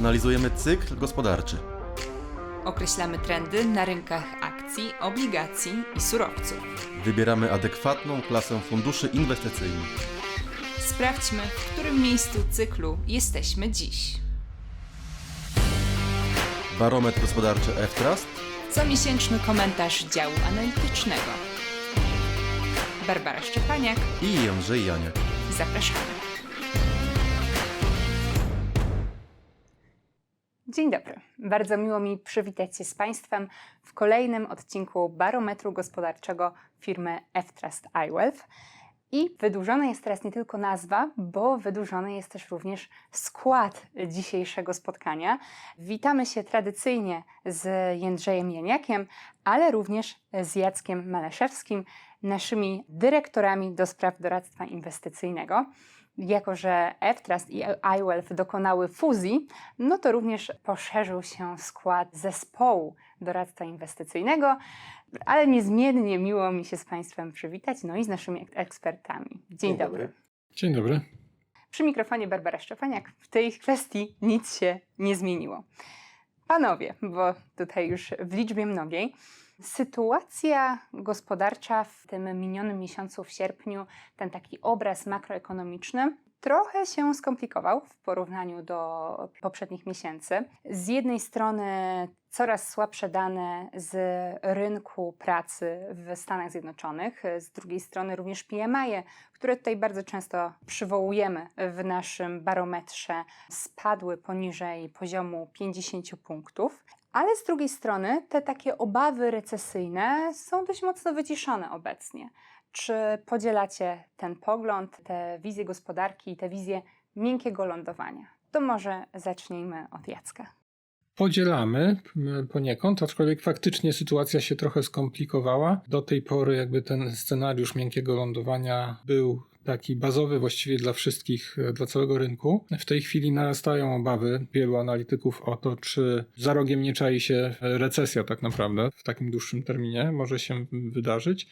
Analizujemy cykl gospodarczy. Określamy trendy na rynkach akcji, obligacji i surowców. Wybieramy adekwatną klasę funduszy inwestycyjnych. Sprawdźmy, w którym miejscu cyklu jesteśmy dziś. Barometr gospodarczy F-Trust. Comiesięczny komentarz działu analitycznego. Barbara Szczepaniak, i Jędrzej Janiak. zapraszamy. Dzień dobry. Bardzo miło mi przywitać się z Państwem w kolejnym odcinku barometru gospodarczego firmy F-Trust iWealth. I wydłużona jest teraz nie tylko nazwa, bo wydłużony jest też również skład dzisiejszego spotkania. Witamy się tradycyjnie z Jędrzejem Janiakiem, ale również z Jackiem Maleszewskim, naszymi dyrektorami do spraw doradztwa inwestycyjnego. Jako, że F-Trust i iWealth dokonały fuzji, no to również poszerzył się skład zespołu doradztwa inwestycyjnego, ale niezmiennie miło mi się z Państwem przywitać, no i z naszymi ek- ekspertami. Dzień, Dzień dobry. dobry. Dzień dobry. Przy mikrofonie Barbara Szczepaniak. W tej kwestii nic się nie zmieniło. Panowie, bo tutaj już w liczbie mnogiej, sytuacja gospodarcza w tym minionym miesiącu, w sierpniu, ten taki obraz makroekonomiczny, trochę się skomplikował w porównaniu do poprzednich miesięcy. Z jednej strony coraz słabsze dane z rynku pracy w Stanach Zjednoczonych, z drugiej strony również PMI, które tutaj bardzo często przywołujemy w naszym barometrze, spadły poniżej poziomu 50 punktów. Ale z drugiej strony te takie obawy recesyjne są dość mocno wyciszone obecnie. Czy podzielacie ten pogląd, tę wizję gospodarki i tę wizję miękkiego lądowania? To może zacznijmy od Jacka. Podzielamy m, poniekąd, aczkolwiek faktycznie sytuacja się trochę skomplikowała. Do tej pory jakby ten scenariusz miękkiego lądowania był taki bazowy właściwie dla wszystkich, e, dla całego rynku. W tej chwili narastają obawy wielu analityków o to, czy za rogiem nie czai się recesja tak naprawdę w takim dłuższym terminie może się wydarzyć.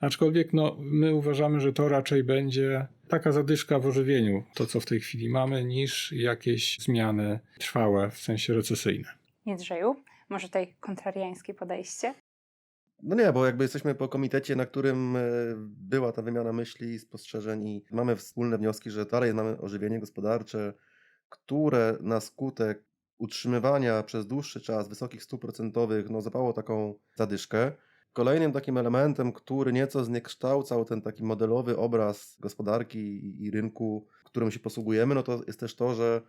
Aczkolwiek no, my uważamy, że to raczej będzie taka zadyszka w ożywieniu, to co w tej chwili mamy, niż jakieś zmiany trwałe w sensie recesyjne. Jędrzeju, może tutaj kontrariańskie podejście? No nie, bo jakby jesteśmy po komitecie, na którym e, była ta wymiana myśli, spostrzeżeń i mamy wspólne wnioski, że dalej mamy ożywienie gospodarcze, które na skutek utrzymywania przez dłuższy czas wysokich stóp procentowych no, zapało taką zadyszkę. Kolejnym takim elementem, który nieco zniekształcał ten taki modelowy obraz gospodarki i- i rynku, którym się posługujemy, no to jest też to, że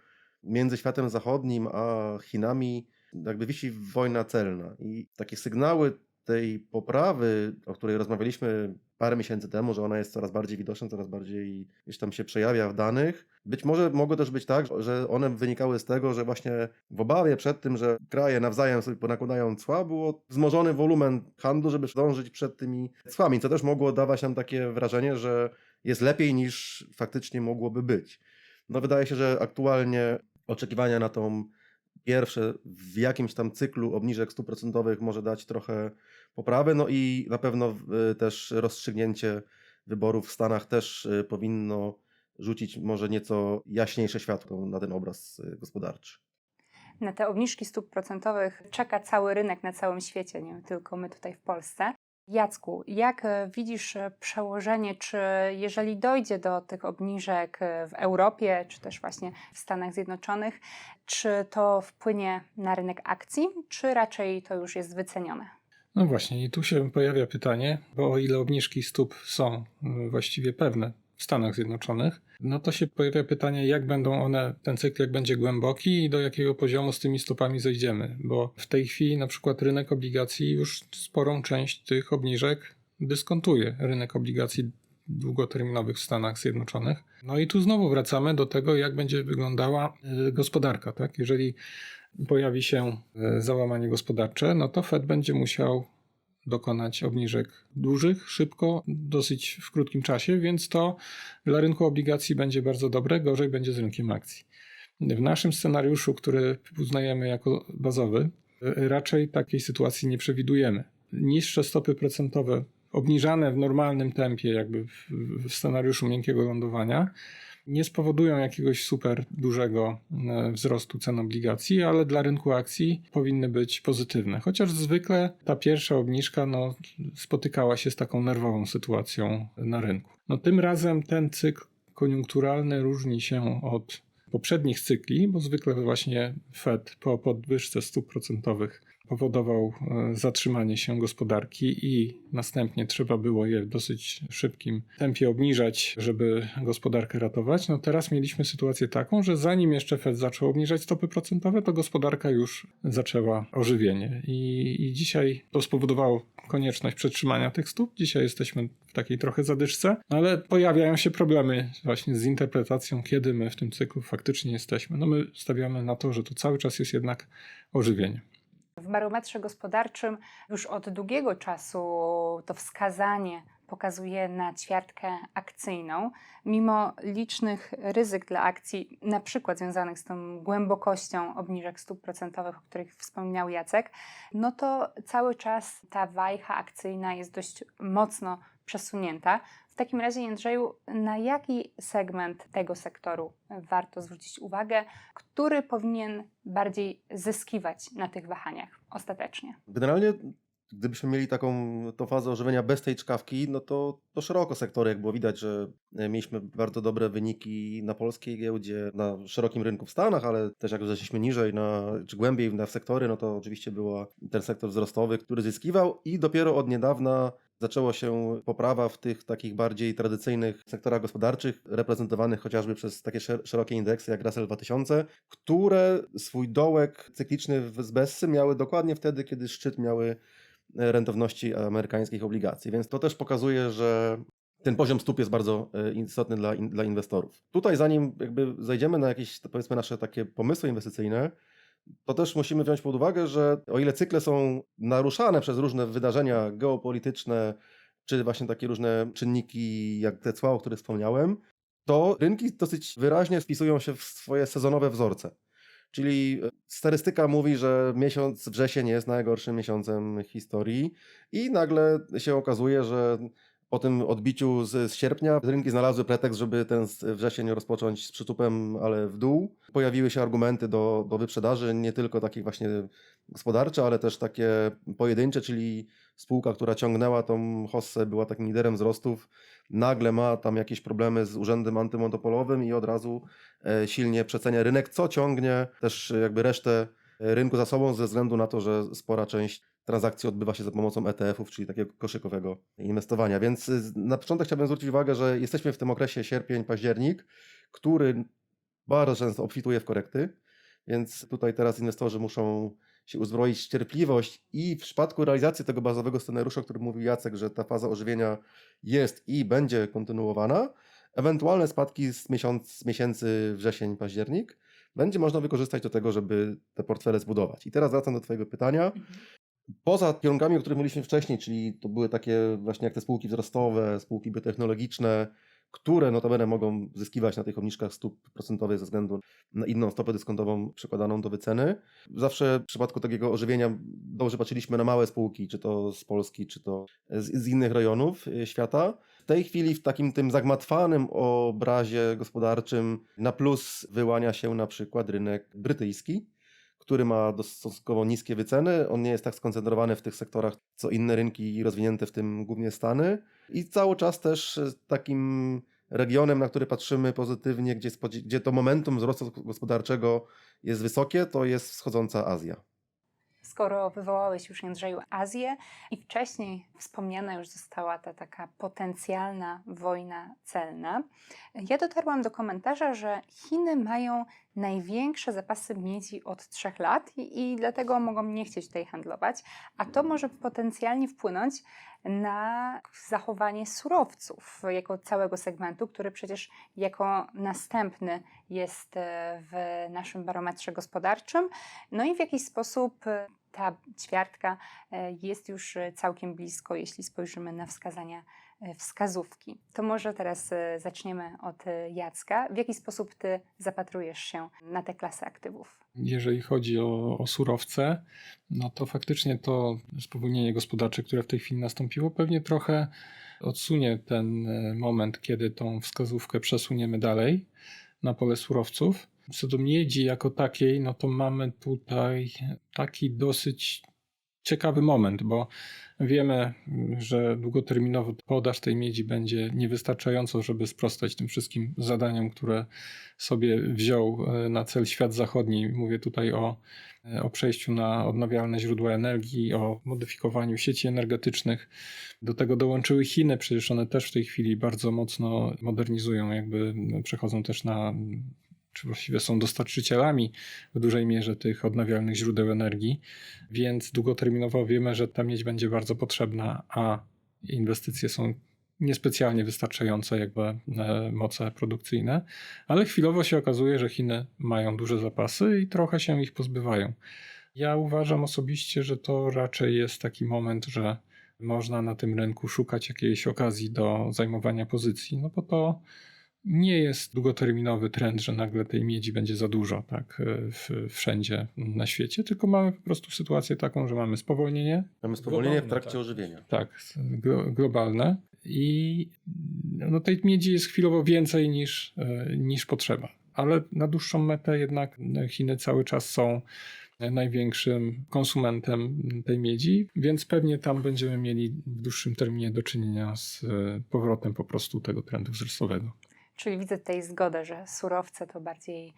między światem zachodnim a Chinami jakby wisi wojna celna i takie sygnały tej poprawy, o której rozmawialiśmy parę miesięcy temu, że ona jest coraz bardziej widoczna, coraz bardziej gdzieś tam się przejawia w danych. Być może mogło też być tak, że one wynikały z tego, że właśnie w obawie przed tym, że kraje nawzajem sobie ponakładają cła, było wzmożony wolumen handlu, żeby dążyć przed tymi cłami, co też mogło dawać nam takie wrażenie, że jest lepiej niż faktycznie mogłoby być. No wydaje się, że aktualnie oczekiwania na tą pierwsze w jakimś tam cyklu obniżek stóp procentowych może dać trochę poprawy, no i na pewno y, też rozstrzygnięcie wyborów w Stanach też y, powinno rzucić może nieco jaśniejsze światło na ten obraz y, gospodarczy. Na te obniżki stóp procentowych czeka cały rynek na całym świecie, nie tylko my tutaj w Polsce. Jacku, jak e, widzisz e, przełożenie, czy jeżeli dojdzie do tych obniżek e, w Europie, czy też właśnie w Stanach Zjednoczonych, czy to wpłynie na rynek akcji, czy raczej to już jest wycenione? No właśnie, i tu się pojawia pytanie, bo o ile obniżki stóp są właściwie pewne w Stanach Zjednoczonych, no to się pojawia pytanie, jak będą one, ten cykl jak będzie głęboki i do jakiego poziomu z tymi stopami zejdziemy, bo w tej chwili na przykład rynek obligacji już sporą część tych obniżek dyskontuje. Rynek obligacji długoterminowych w Stanach Zjednoczonych. No i tu znowu wracamy do tego, jak będzie wyglądała y, gospodarka, tak? Jeżeli pojawi się e, załamanie gospodarcze, no to Fed będzie musiał dokonać obniżek dużych, szybko, dosyć w krótkim czasie, więc to dla rynku obligacji będzie bardzo dobre, gorzej będzie z rynkiem akcji. W naszym scenariuszu, który uznajemy jako bazowy, raczej takiej sytuacji nie przewidujemy. Niższe stopy procentowe, obniżane w normalnym tempie, jakby w scenariuszu miękkiego lądowania, nie spowodują jakiegoś super dużego e, wzrostu cen obligacji, ale dla rynku akcji powinny być pozytywne. Chociaż zwykle ta pierwsza obniżka no, spotykała się z taką nerwową sytuacją na rynku. No, tym razem ten cykl koniunkturalny różni się od poprzednich cykli, bo zwykle właśnie Fed po podwyżce stóp procentowych powodował e, zatrzymanie się gospodarki i następnie trzeba było je w dosyć szybkim tempie obniżać, żeby gospodarkę ratować. No teraz mieliśmy sytuację taką, że zanim jeszcze Fed zaczął obniżać stopy procentowe, to gospodarka już zaczęła ożywienie. I, i dzisiaj to spowodowało konieczność przetrzymania tych stóp. Dzisiaj jesteśmy w takiej trochę zadyszce, ale pojawiają się problemy właśnie z interpretacją, kiedy my w tym cyklu faktycznie jesteśmy. No my stawiamy na to, że to cały czas jest jednak ożywienie. Barometrze gospodarczym już od długiego czasu to wskazanie pokazuje na ćwiartkę akcyjną, mimo licznych ryzyk dla akcji, na przykład związanych z tą głębokością obniżek stóp procentowych, o których wspominał Jacek, no to cały czas ta wajcha akcyjna jest dość mocno przesunięta. W takim razie, Jędrzeju, na jaki segment tego sektoru warto zwrócić uwagę, który powinien bardziej zyskiwać na tych wahaniach ostatecznie? Generalnie, gdybyśmy mieli taką tą fazę ożywienia bez tej czkawki, no to, to szeroko sektory, jak było widać, że e, mieliśmy bardzo dobre wyniki na polskiej giełdzie, na szerokim rynku w Stanach, ale też jak zeszliśmy niżej, na, czy głębiej na sektory, no to oczywiście był ten sektor wzrostowy, który zyskiwał i dopiero od niedawna zaczęła się poprawa w tych takich bardziej tradycyjnych sektorach gospodarczych, reprezentowanych chociażby przez takie szer- szerokie indeksy jak Russell 2000, które swój dołek cykliczny z Bessy miały dokładnie wtedy, kiedy szczyt miały rentowności amerykańskich obligacji. Więc to też pokazuje, że ten poziom stóp jest bardzo e, istotny dla, dla inwestorów. Tutaj zanim jakby zajdziemy na jakieś powiedzmy nasze takie pomysły inwestycyjne, to też musimy wziąć pod uwagę, że o ile cykle są naruszane przez różne wydarzenia geopolityczne, czy właśnie takie różne czynniki jak te cła, o których wspomniałem, to rynki dosyć wyraźnie wpisują się w swoje sezonowe wzorce. Czyli e, statystyka mówi, że miesiąc wrzesień jest najgorszym miesiącem historii i nagle się okazuje, że po tym odbiciu z, z sierpnia rynki znalazły pretekst, żeby ten wrzesień rozpocząć z przytupem, ale w dół. Pojawiły się argumenty do, do wyprzedaży, nie tylko takie właśnie gospodarcze, ale też takie pojedyncze, czyli spółka, która ciągnęła tą hossę, była takim liderem wzrostów, nagle ma tam jakieś problemy z urzędem antymonopolowym i od razu e, silnie przecenia rynek, co ciągnie też jakby resztę rynku za sobą ze względu na to, że spora część transakcji odbywa się za pomocą ETF-ów, czyli takiego koszykowego inwestowania. Więc y, na początek chciałbym zwrócić uwagę, że jesteśmy w tym okresie sierpień, październik, który bardzo często obfituje w korekty, więc tutaj teraz inwestorzy muszą się uzbroić w cierpliwość i w przypadku realizacji tego bazowego scenariusza, o którym mówił Jacek, że ta faza ożywienia jest i będzie kontynuowana, ewentualne spadki z, miesiąc, z miesięcy wrzesień, październik będzie można wykorzystać do tego, żeby te portfele zbudować. I teraz wracam do Twojego pytania. Poza kierunkami, o których mówiliśmy wcześniej, czyli to były takie właśnie jak te spółki wzrostowe, spółki biotechnologiczne, które notabene mogą zyskiwać na tych obniżkach stóp procentowych ze względu na inną stopę dyskontową przekładaną do wyceny. Zawsze w przypadku takiego ożywienia dobrze patrzyliśmy na małe spółki, czy to z Polski, czy to z, z innych rejonów y, świata. W tej chwili w takim tym zagmatwanym obrazie gospodarczym na plus wyłania się na przykład rynek brytyjski, który ma stosunkowo niskie wyceny. On nie jest tak skoncentrowany w tych sektorach, co inne rynki rozwinięte, w tym głównie Stany. I cały czas też e, takim regionem, na który patrzymy pozytywnie, gdzie, gdzie to momentum wzrostu gospodarczego jest wysokie, to jest wschodząca Azja. Skoro wywołałeś już Jędrzeju Azję i wcześniej wspomniana już została ta taka potencjalna wojna celna, ja dotarłam do komentarza, że Chiny mają największe zapasy miedzi od trzech lat i, i dlatego mogą nie chcieć tutaj handlować, a to może potencjalnie wpłynąć na zachowanie surowców jako całego segmentu, który przecież jako następny jest e, w naszym barometrze gospodarczym. No i w jakiś sposób e, ta ćwiartka e, jest już całkiem blisko, jeśli spojrzymy na wskazania wskazówki. To może teraz e, zaczniemy od e, Jacka. W jaki sposób ty zapatrujesz się na te klasy aktywów? Jeżeli chodzi o, o surowce, no to faktycznie to spowolnienie gospodarcze, które w tej chwili nastąpiło, pewnie trochę odsunie ten e, moment, kiedy tą wskazówkę przesuniemy dalej na pole surowców. Co do miedzi jako takiej, no to mamy tutaj taki dosyć ciekawy moment, bo wiemy, że długoterminowo podaż tej miedzi będzie niewystarczająco, żeby sprostać tym wszystkim zadaniom, które sobie wziął e, na cel świat zachodni. Mówię tutaj o, e, o przejściu na odnawialne źródła energii, o modyfikowaniu sieci energetycznych. Do tego dołączyły Chiny, przecież one też w tej chwili bardzo mocno modernizują, jakby przechodzą też na, czy właściwie są dostarczycielami w dużej mierze tych odnawialnych źródeł energii, więc długoterminowo wiemy, że ta miedź będzie bardzo potrzebna, a inwestycje są niespecjalnie wystarczające jakby e, moce produkcyjne, ale chwilowo się okazuje, że Chiny mają duże zapasy i trochę się ich pozbywają. Ja uważam osobiście, że to raczej jest taki moment, że można na tym rynku szukać jakiejś okazji do zajmowania pozycji, no bo to nie jest długoterminowy trend, że nagle tej miedzi będzie za dużo tak, e, w, wszędzie na świecie, tylko mamy po prostu sytuację taką, że mamy spowolnienie, Mamy spowolnienie w Globalne, trakcie tak. ożywienia. tak, glo- globalne i no, tej miedzi jest chwilowo więcej niż, e, niż potrzeba. Ale na dłuższą metę jednak Chiny cały czas są największym konsumentem tej miedzi, więc pewnie tam będziemy mieli w dłuższym terminie do czynienia z e, powrotem po prostu tego trendu wzrostowego. Czyli widzę tutaj zgodę, że surowce to bardziej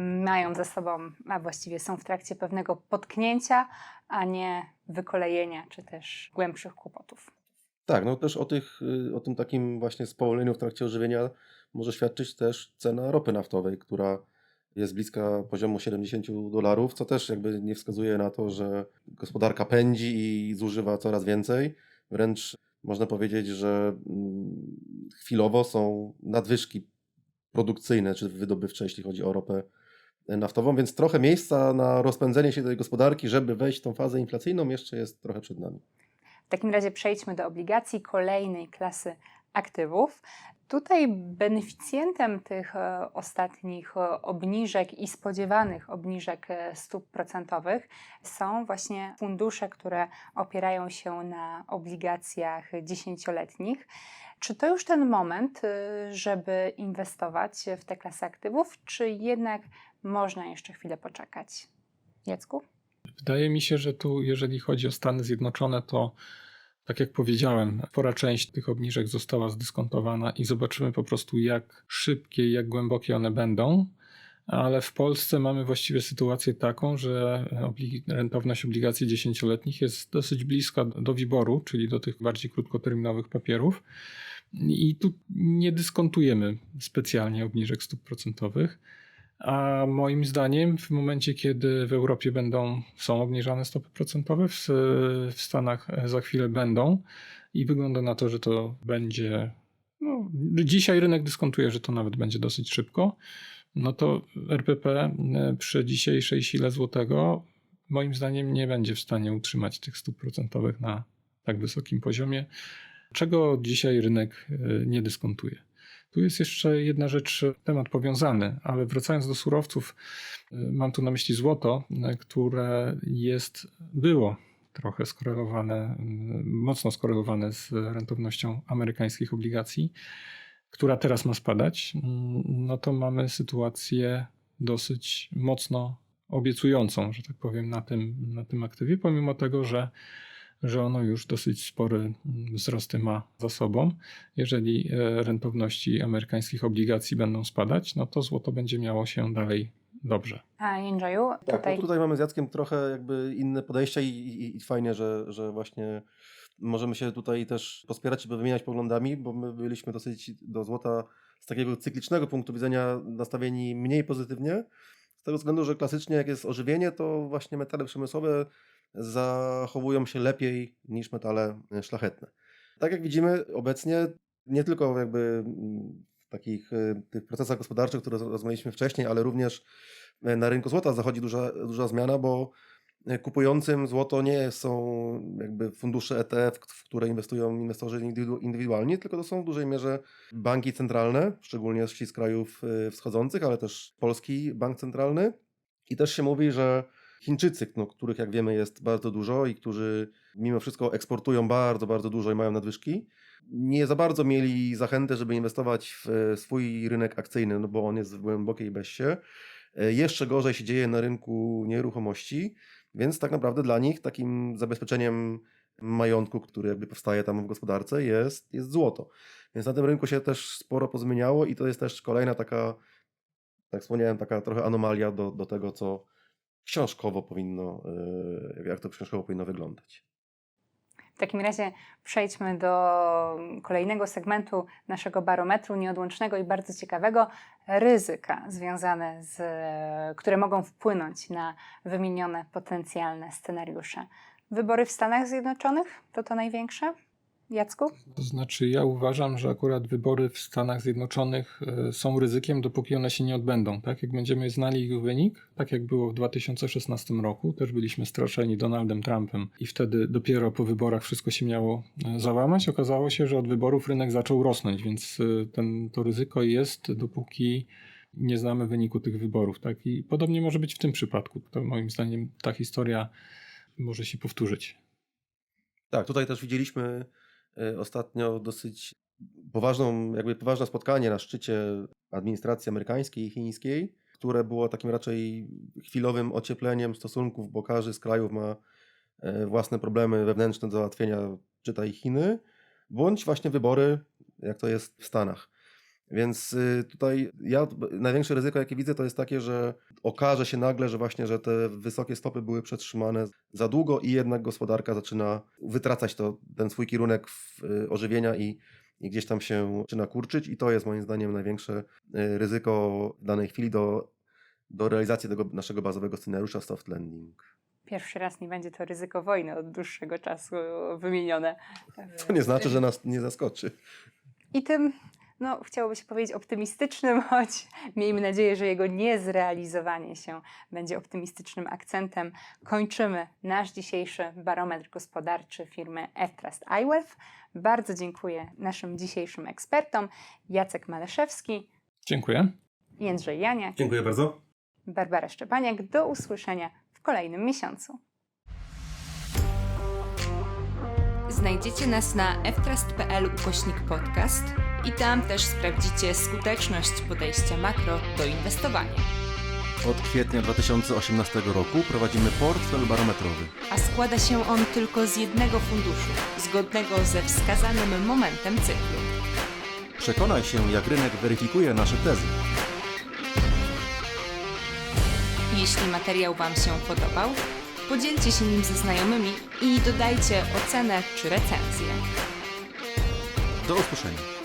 mają za sobą, a właściwie są w trakcie pewnego potknięcia, a nie wykolejenia czy też głębszych kłopotów. Tak, no też o, tych, y, o tym takim właśnie spowolnieniu w trakcie ożywienia może świadczyć też cena ropy naftowej, która jest bliska poziomu 70 dolarów, co też jakby nie wskazuje na to, że gospodarka pędzi i zużywa coraz więcej. Wręcz można powiedzieć, że mm, chwilowo są nadwyżki produkcyjne czy wydobywcze, jeśli chodzi o ropę naftową, więc trochę miejsca na rozpędzenie się tej gospodarki, żeby wejść w tą fazę inflacyjną, jeszcze jest trochę przed nami. W takim razie przejdźmy do obligacji kolejnej klasy aktywów. Tutaj beneficjentem tych e, ostatnich e, obniżek i spodziewanych obniżek e, stóp procentowych są właśnie fundusze, które opierają się na obligacjach dziesięcioletnich. Czy to już ten moment, żeby inwestować w te klasy aktywów, czy jednak można jeszcze chwilę poczekać? Jacku? Wydaje mi się, że tu, jeżeli chodzi o Stany Zjednoczone, to tak jak powiedziałem, spora część tych obniżek została zdyskontowana i zobaczymy po prostu, jak szybkie, jak głębokie one będą. Ale w Polsce mamy właściwie sytuację taką, że rentowność obligacji dziesięcioletnich jest dosyć bliska do WIBOR-u, czyli do tych bardziej krótkoterminowych papierów. I tu nie dyskontujemy specjalnie obniżek stóp procentowych. A moim zdaniem, w momencie, kiedy w Europie będą, są obniżane stopy procentowe, w, w Stanach za chwilę będą i wygląda na to, że to będzie. No, dzisiaj rynek dyskontuje, że to nawet będzie dosyć szybko. No to RPP przy dzisiejszej sile złotego, moim zdaniem, nie będzie w stanie utrzymać tych stóp procentowych na tak wysokim poziomie, czego dzisiaj rynek e, nie dyskontuje. Tu jest jeszcze jedna rzecz, temat powiązany, ale wracając do surowców, y, mam tu na myśli złoto, y, które jest, było trochę skorelowane, y, mocno skorelowane z rentownością amerykańskich obligacji, która teraz ma spadać. No to mamy sytuację dosyć mocno obiecującą, że tak powiem, na tym, na tym aktywie, pomimo tego, że że ono już dosyć spory wzrosty ma za sobą. Jeżeli e, rentowności amerykańskich obligacji będą spadać, no to złoto będzie miało się dalej dobrze. A Jędrzeju, Tak, tutaj no tutaj mamy z Jackiem trochę jakby inne podejście i, i, i fajnie, że, że właśnie możemy się tutaj też pospierać i wymieniać poglądami, bo my byliśmy dosyć do złota z takiego cyklicznego punktu widzenia nastawieni mniej pozytywnie, z tego względu, że klasycznie jak jest ożywienie, to właśnie metale przemysłowe zachowują się lepiej niż metale szlachetne. Tak jak widzimy obecnie, nie tylko jakby w takich y, tych procesach gospodarczych, które rozmawialiśmy wcześniej, ale również na rynku złota zachodzi duża, duża zmiana, bo e, kupującym złoto nie są jakby fundusze ETF, w które inwestują inwestorzy indywidu- indywidualni, tylko to są w dużej mierze banki centralne, szczególnie z krajów e, wschodzących, ale też polski bank centralny. I też się mówi, że Chińczycy, no, których jak wiemy jest bardzo dużo i którzy mimo wszystko eksportują bardzo, bardzo dużo i mają nadwyżki, nie za bardzo mieli zachętę, żeby inwestować w e, swój rynek akcyjny, no bo on jest w głębokiej beście. E, Jeszcze gorzej się dzieje na rynku nieruchomości, więc tak naprawdę dla nich takim zabezpieczeniem majątku, który jakby powstaje tam w gospodarce jest, jest złoto. Więc na tym rynku się też sporo pozmieniało i to jest też kolejna taka, tak wspomniałem, taka trochę anomalia do, do tego, co książkowo powinno, e, jak to książkowo powinno wyglądać. W takim razie przejdźmy do kolejnego segmentu naszego barometru nieodłącznego i bardzo ciekawego ryzyka związane z, które mogą wpłynąć na wymienione potencjalne scenariusze. Wybory w Stanach Zjednoczonych to to największe? Jacku? To znaczy, ja uważam, że akurat wybory w Stanach Zjednoczonych e, są ryzykiem, dopóki one się nie odbędą. Tak jak będziemy znali ich wynik, tak jak było w 2016 roku, też byliśmy straszeni Donaldem Trumpem i wtedy dopiero po wyborach wszystko się miało e, załamać. Okazało się, że od wyborów rynek zaczął rosnąć, więc e, ten, to ryzyko jest, dopóki nie znamy wyniku tych wyborów. Tak? I podobnie może być w tym przypadku. To moim zdaniem ta historia może się powtórzyć. Tak, tutaj też widzieliśmy ostatnio dosyć poważną, jakby poważne spotkanie na szczycie administracji amerykańskiej i chińskiej, które było takim raczej chwilowym ociepleniem stosunków, bo każdy z krajów ma e, własne problemy wewnętrzne do załatwienia, czytaj Chiny, bądź właśnie wybory, jak to jest w Stanach. Więc y, tutaj ja największe ryzyko, jakie widzę, to jest takie, że okaże się nagle, że właśnie, że te wysokie stopy były przetrzymane za długo i jednak gospodarka zaczyna wytracać to, ten swój kierunek y, ożywienia i, i gdzieś tam się zaczyna kurczyć i to jest moim zdaniem największe y, ryzyko w danej chwili do, do realizacji tego naszego bazowego scenariusza soft landing. Pierwszy raz nie będzie to ryzyko wojny od dłuższego czasu wymienione. To nie znaczy, że nas nie zaskoczy. I tym, no, chciałoby się powiedzieć optymistycznym, choć miejmy nadzieję, że jego niezrealizowanie się będzie optymistycznym akcentem. Kończymy nasz dzisiejszy barometr gospodarczy firmy F-Trust iWealth. Bardzo dziękuję naszym dzisiejszym ekspertom Jacek Maleszewski, Dziękuję. Jędrzej Janiak, Dziękuję bardzo. Barbara Szczepaniak. Do usłyszenia w kolejnym miesiącu. Znajdziecie nas na ftrust.pl ukośnik podcast i tam też sprawdzicie skuteczność podejścia makro do inwestowania. Od kwietnia 2018 roku prowadzimy portfel barometrowy. A składa się on tylko z jednego funduszu, zgodnego ze wskazanym momentem cyklu. Przekonaj się, jak rynek weryfikuje nasze tezy. Jeśli materiał Wam się podobał, podzielcie się nim ze znajomymi i dodajcie ocenę czy recenzję. Do usłyszenia.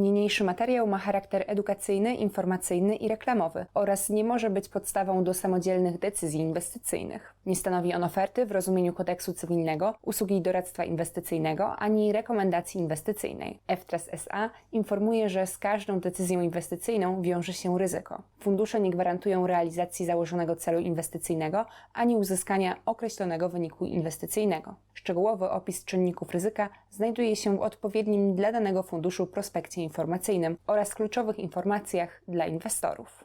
Niniejszy materiał ma charakter edukacyjny, informacyjny i reklamowy oraz nie może być podstawą do samodzielnych decyzji inwestycyjnych. Nie stanowi on oferty w rozumieniu kodeksu cywilnego, usługi doradztwa inwestycyjnego ani rekomendacji inwestycyjnej. FTRAS SA informuje, że z każdą decyzją inwestycyjną wiąże się ryzyko. Fundusze nie gwarantują realizacji założonego celu inwestycyjnego ani uzyskania określonego wyniku inwestycyjnego. Szczegółowy opis czynników ryzyka znajduje się w odpowiednim dla danego funduszu prospekcie informacyjnym oraz kluczowych informacjach dla inwestorów.